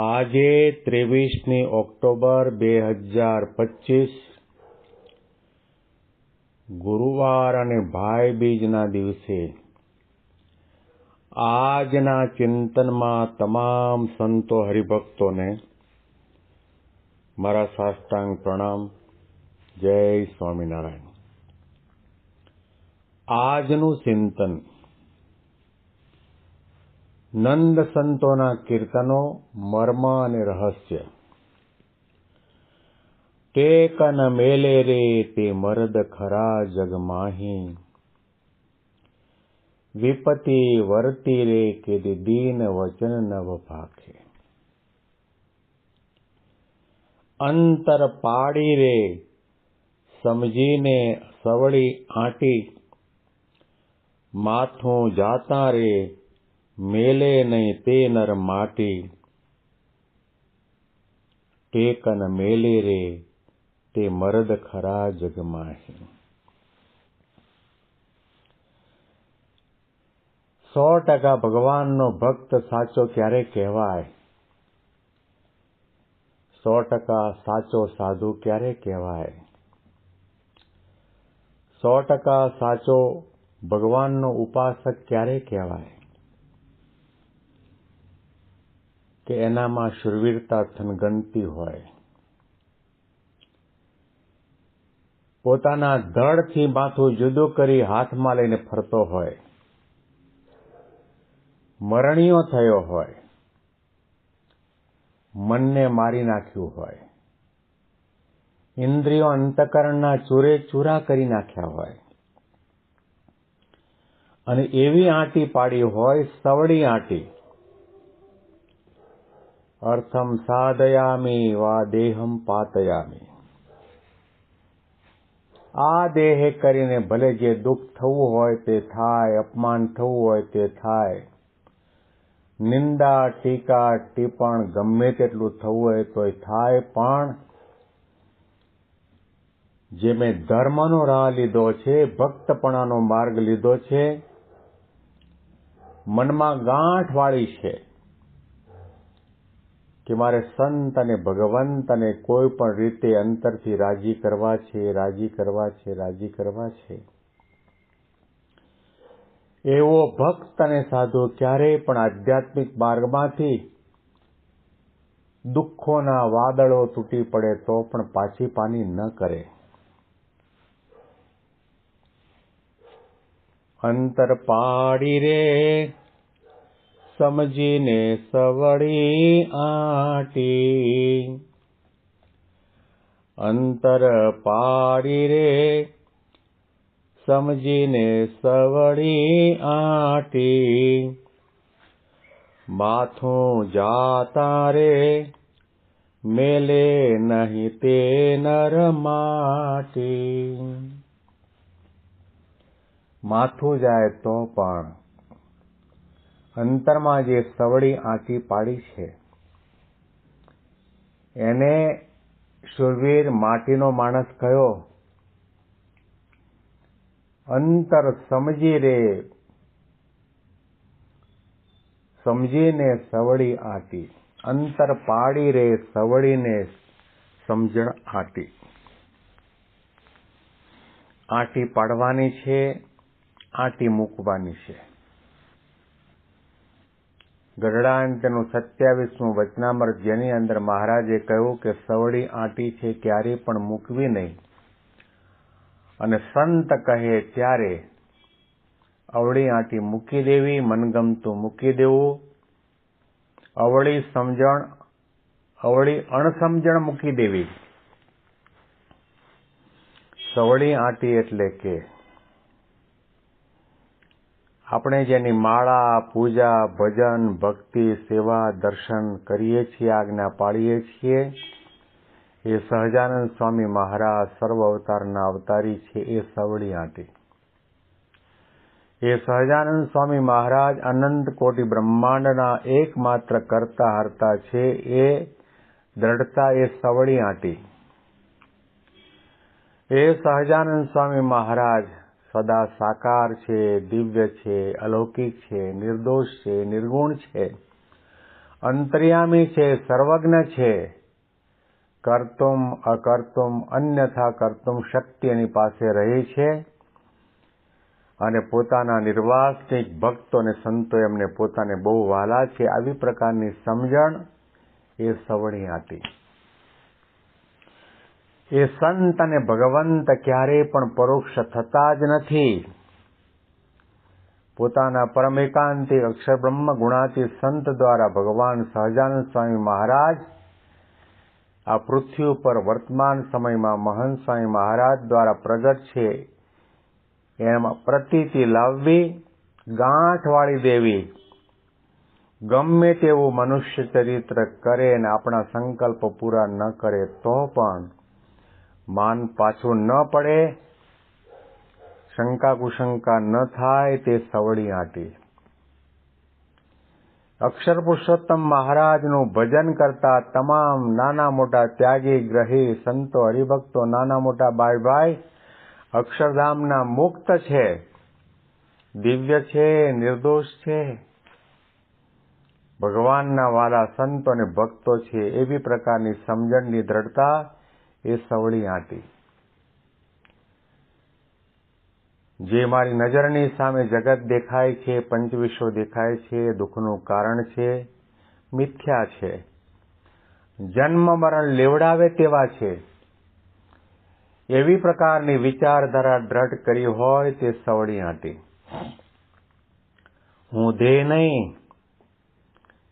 આજે ત્રેવીસમી ઓક્ટોબર બે હજાર પચીસ ગુરુવાર અને ભાઈ બીજના દિવસે આજના ચિંતનમાં તમામ સંતો હરિભક્તોને મારા સાષ્ટાંગ પ્રણામ. જય સ્વામિનારાયણ. આજનું ચિંતન નંદ સંતોના કીર્તનો, મર્મ અને રહસ્ય. ટેકન મેલે રે, તે મરદ ખરા જગ માહી. વિપતિ વર્તી રે કે દીન વચન નવ પાખે. અંતર પાડી રે, સમજીને સવળી આંટી. માથું જાતા રે મેલે નહીં તે નર માટી ટેકન મેલે રે તે મરદ ખરા જગમાહી સો ટકા ભગવાનનો ભક્ત સાચો ક્યારે કહેવાય સો ટકા સાચો સાધુ ક્યારે કહેવાય સો ટકા સાચો ભગવાનનો ઉપાસક ક્યારે કહેવાય કે એનામાં શુરવીરતા થનગનતી હોય. પોતાના ધડથી માથું જુદું કરી હાથમાં લઈને ફરતો હોય. મરણીયો થયો હોય. મનને મારી નાખ્યું હોય. ઇન્દ્રિયો અંતકરણના ચૂરે ચૂરા કરી નાખ્યા હોય. અને એવી આંટી પાડી હોય સવડી આંટી અર્થમ સાધયામી વા દેહમ પાતયામી આ દેહે કરીને ભલે જે દુઃખ થવું હોય તે થાય અપમાન થવું હોય તે થાય નિંદા ટીકા ટીપણ ગમે તેટલું થવું હોય તોય થાય પણ જે મેં ધર્મનો રાહ લીધો છે ભક્તપણાનો માર્ગ લીધો છે મનમાં ગાંઠ વાળી છે કે મારે સંત અને ભગવંત અને કોઈ પણ રીતે અંતરથી રાજી કરવા છે, રાજી કરવા છે, રાજી કરવા છે. એવો ભક્ત અને સાધુ ક્યારેય પણ આધ્યાત્મિક માર્ગમાંથી દુઃખોના વાદળો તૂટી પડે તો પણ પાછી પાની ન કરે. અંતર પાડી રે સમજીને સવડી આટી. અંતર પાડી રે, સમજીને સવડી આટી. માથું જાતા રે, મેલે નહીં તે નર માટી. માથું જાય તો પણ અંતરમાં જે સવડી આંટી પાડી છે, એને શુરવીર માટીનો માણસ કયો? અંતર સમજી રે. સમજીને સવડી આટી અંતર પાડી રે સવડીને સમજણ આટી આટી પાડવાની છે આટી મૂકવાની છે. ગઢડાંતનું સત્યાવીસમું વચનામૃત જેની અંદર મહારાજે કહ્યું કે સવડી આંટી છે ક્યારેય પણ મૂકવી નહીં. અને સંત કહે, ત્યારે અવળી આંટી મૂકી દેવી, મનગમતું મૂકી દેવું. અવળી સમજણ, અવળી અણસમજણ મૂકી દેવી. સવળી આંટી એટલે કે આપણે જેની માળા, પૂજા, ભજન, ભક્તિ, સેવા, દર્શન કરીએ છીએ, આજ્ઞા પાળીએ છીએ, એ સહજાનંદ સ્વામી મહારાજ સર્વ અવતારના અવતારી છે, એ સવળી આંટી. એ સહજાનંદ સ્વામી મહારાજ અનંત કોટી બ્રહ્માંડના એકમાત્ર કરતા હરતા છે, એ દ્રઢતા એ સવળી આંટી. એ સહજાનંદ સ્વામી મહારાજ સદા સાકાર છે, દિવ્ય છે, અલૌકિક છે, નિર્દોષ છે, નિર્ગુણ છે. અંતર્યામી છે, સર્વજ્ઞ છે. કર્તુમ, અકર્તુમ, અન્યથા કર્તુમ શક્તિ એની પાસે રહી છે અને પોતાના નિર્વાસનિક ભક્તો અને સંતો એમને પોતાને બહુ વાલા છે. આવી પ્રકારની સમજણ એ સવણી હતી એ સંત અને ભગવંત ક્યારેય પણ પરોક્ષ થતા જ નથી. પોતાના પરમ એકાંતિક અક્ષર બ્રહ્મ ગુણાતી સંત દ્વારા ભગવાન સહજાનંદ સ્વામી મહારાજ આ પૃથ્વી ઉપર વર્તમાન સમયમાં મહંત સ્વામી મહારાજ દ્વારા પ્રગટ છે. એમાં પ્રતીતિ લાવવી ગાંઠ વાળી દેવી. ગમે તેવું મનુષ્ય ચરિત્ર કરે અને આપણા સંકલ્પ પૂરા ન કરે તો પણ માન પાછું ન પડે શંકા કુશંકા ન થાય તે સવડી આંટી. અક્ષર પુરુષોત્તમ મહારાજનું ભજન કરતા તમામ નાના મોટા ત્યાગી ગ્રહી સંતો, હરિભક્તો, નાના મોટા ભાઈ ભાઈ અક્ષરધામના મુક્ત છે, દિવ્ય છે, નિર્દોષ છે. ભગવાનના વાલા સંતો અને ભક્તો છે એવી પ્રકારની સમજણની દ્રઢતા એ સવળી આંટી. જે મારી નજરની સામે જગત દેખાય છે, પંચવિશ્વ દેખાય છે, દુઃખનું કારણ છે, મિથ્યા છે. જન્મ મરણ લેવડાવે તેવા છે. એવી પ્રકારની વિચારધારા દ્રઢ કરી હોય તે સવળી આંટી. હું દેહ નહીં.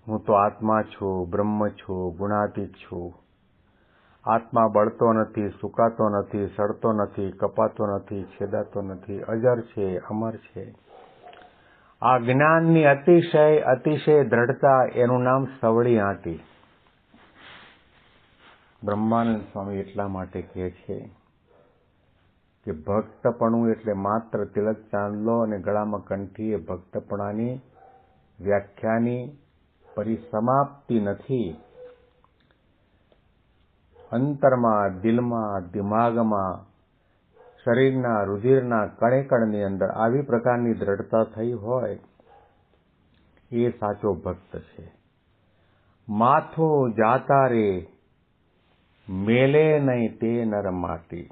હું તો આત્મા છું, બ્રહ્મ છું, ગુણાતીત છું. આત્મા બળતો નથી, સુકાતો નથી, સડતો નથી, કપાતો નથી, છેદાતો નથી. અજર છે, અમર છે. આ જ્ઞાનની અતિશય અતિશય દ્રઢતા એનું નામ સવળી આંટી. બ્રહ્માનંદ સ્વામી એટલા માટે કહે છે કે ભક્તપણું એટલે માત્ર તિલક ચાંદલો અને ગળામાં કંઠી એ ભક્તપણાની વ્યાખ્યાની પરિસમાપ્તિ નથી. અંતરમાં, દિલમાં, દિમાગમાં, શરીરના, રુધિરના કણે કણની અંદર આવી પ્રકારની દ્રઢતા થઈ હોય, એ સાચો ભક્ત છે. માથું જાતા રે, મેલે નહીં તે નર માટી.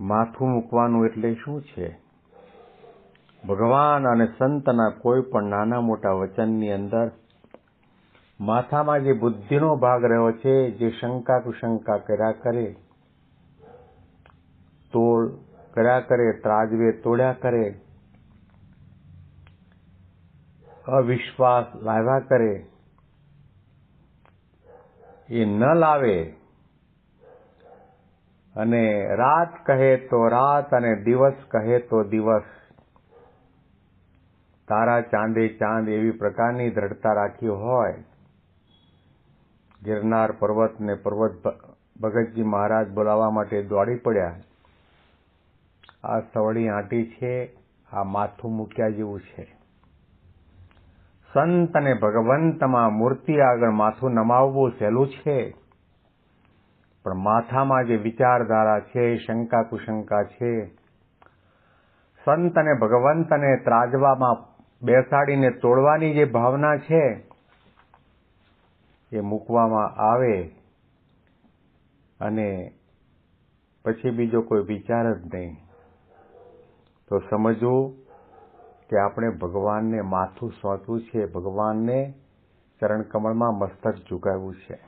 માથું મૂકવાનું એટલે શું છે? ભગવાન અને સંતના કોઈ પણ નાના મોટા વચનની અંદર માથામાં જે બુદ્ધિનો ભાગ રહ્યો છે, જે શંકા કુશંકા કર્યા કરે, તોડ કર્યા કરે, ત્રાજવે તોડ્યા કરે, અવિશ્વાસ લાવ્યા કરે, એ ન લાવે, અને રાત કહે તો રાત અને દિવસ કહે તો દિવસ. તારા ચાંદે ચાંદ એવી પ્રકારની દ્રઢતા રાખી હોય. ગિરનાર પર્વત ને પર્વત ભગતજી મહારાજ બોલાવવા માટે દોડી પડ્યા. આ સવડી આંટી છે, આ માથું મૂક્યા જેવું છે. સંત અને ભગવંતમાં મૂર્તિ આગળ માથું નમાવવું સહેલું છે. પણ માથામાં જે વિચારધારા છે શંકા કુશંકા છે, સંત અને ભગવંતને ત્રાજવામાં બેસાડીને તોડવાની જે ભાવના છે એ મૂકવામાં આવે અને પછી બીજો કોઈ વિચાર જ નહીં. તો સમજવું કે આપણે ભગવાનને માથું સોંપવું છે, ભગવાનને ચરણકમળમાં મસ્તક ઝુકાવ્યું છે.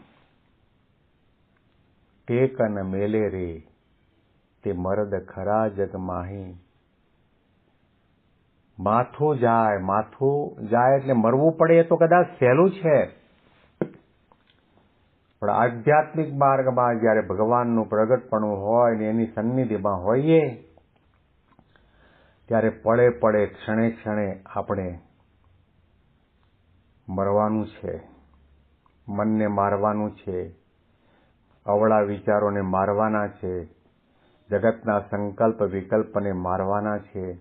ટેકન મેલે રે, તે મરદ ખરા જગ માહી. માથું જાય માથું જાય એટલે મરવું પડે એ તો કદાચ સહેલું છે. પણ આધ્યાત્મિક માર્ગમાં જ્યારે ભગવાનનું પ્રગટપણું હોય ને એની સન્નિધિમાં હોઈએ, ત્યારે પડે પડે ક્ષણે ક્ષણે આપણે મરવાનું છે, મનને મારવાનું છે, અવળા વિચારોને મારવાના છે, જગતના સંકલ્પ વિકલ્પને મારવાના છે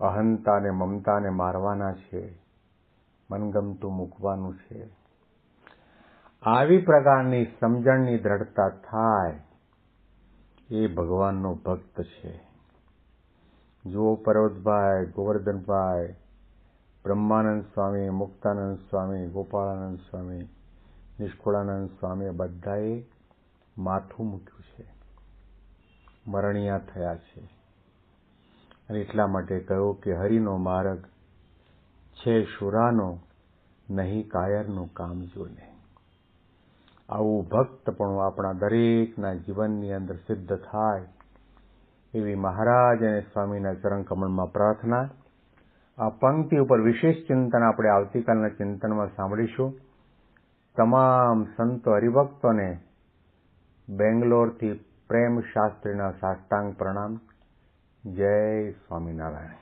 અહંતા અને મમતાને મારવાના છે, મનગમતું મૂકવાનું છે. આવી પ્રકારની સમજણની દ્રઢતા થાય એ ભગવાનનો ભક્ત છે. જુઓ પર્વતભાઈ, ગોવર્ધનભાઈ, બ્રહ્માનંદ સ્વામી, મુક્તાનંદ સ્વામી, ગોપાળાનંદ સ્વામી, નિષ્કુળાનંદ સ્વામીએ બધાએ માથું મૂક્યું છે. મરણિયા થયા છે. અને એટલા માટે કહ્યું કે હરિનો માર્ગ છે શુરાનો નહીં કાયરનું કામ જોને આવું ભક્તપણું આપણા દરેકના જીવનની અંદર સિદ્ધ થાય. એવી મહારાજ અને સ્વામીના ચરણ કમળમાં પ્રાર્થના. આ પંક્તિ ઉપર વિશેષ ચિંતન આપણે આવતીકાલના ચિંતનમાં સાંભળીશું. તમામ સંતો હરિભક્તોને બેંગ્લોરથી પ્રેમ શાસ્ત્રીના સાષ્ટાંગ પ્રણામ. જય સ્વામિનારાયણ.